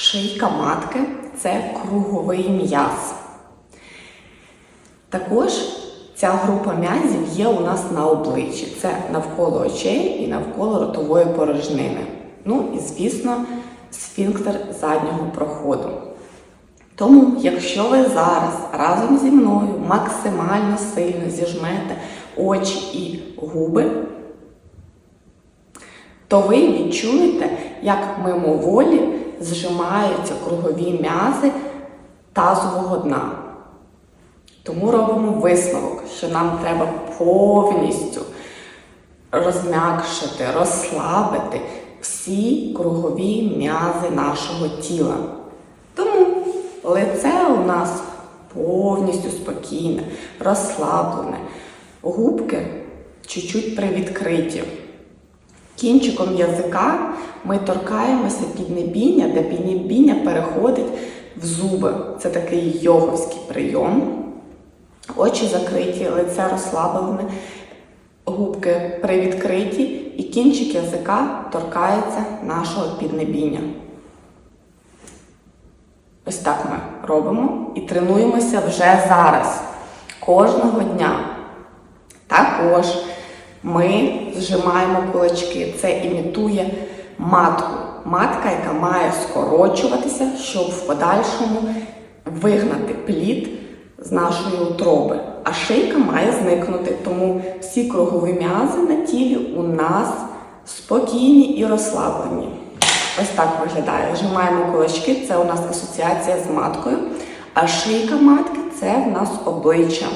Шийка матки це круговий м'яз. Також ця група м'язів є у нас на обличчі. Це навколо очей і навколо ротової порожнини. Ну і, звісно, сфінктер заднього проходу. Тому, якщо ви зараз разом зі мною максимально сильно зіжмете очі і губи, то ви відчуєте, як мимоволі зжимаються кругові м'язи тазового дна. Тому робимо висновок, що нам треба повністю розм'якшити, розслабити всі кругові м'язи нашого тіла. Тому лице у нас повністю спокійне, розслаблене, губки чуть-чуть привідкриті. Кінчиком язика ми торкаємося піднебіння, де піднебіння переходить в зуби. Це такий йоговський прийом. Очі закриті, лице розслаблене, губки привідкриті, і кінчик язика торкається нашого піднебіння. Ось так ми робимо і тренуємося вже зараз, кожного дня. Також ми зжимаємо кулачки. Це імітує матку. Матка, яка має скорочуватися, щоб в подальшому вигнати плід з нашої утроби. А шийка має зникнути. Тому всі кругові м'язи на тілі у нас спокійні і розслаблені. Ось так виглядає. Зжимаємо кулачки, це у нас асоціація з маткою. А шийка матки це в нас обличчя,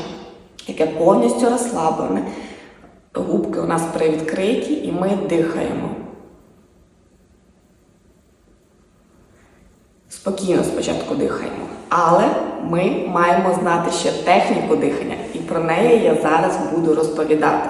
яке повністю розслаблене. Губки у нас привідкриті і ми дихаємо. Спокійно спочатку дихаємо. Але ми маємо знати ще техніку дихання, і про неї я зараз буду розповідати.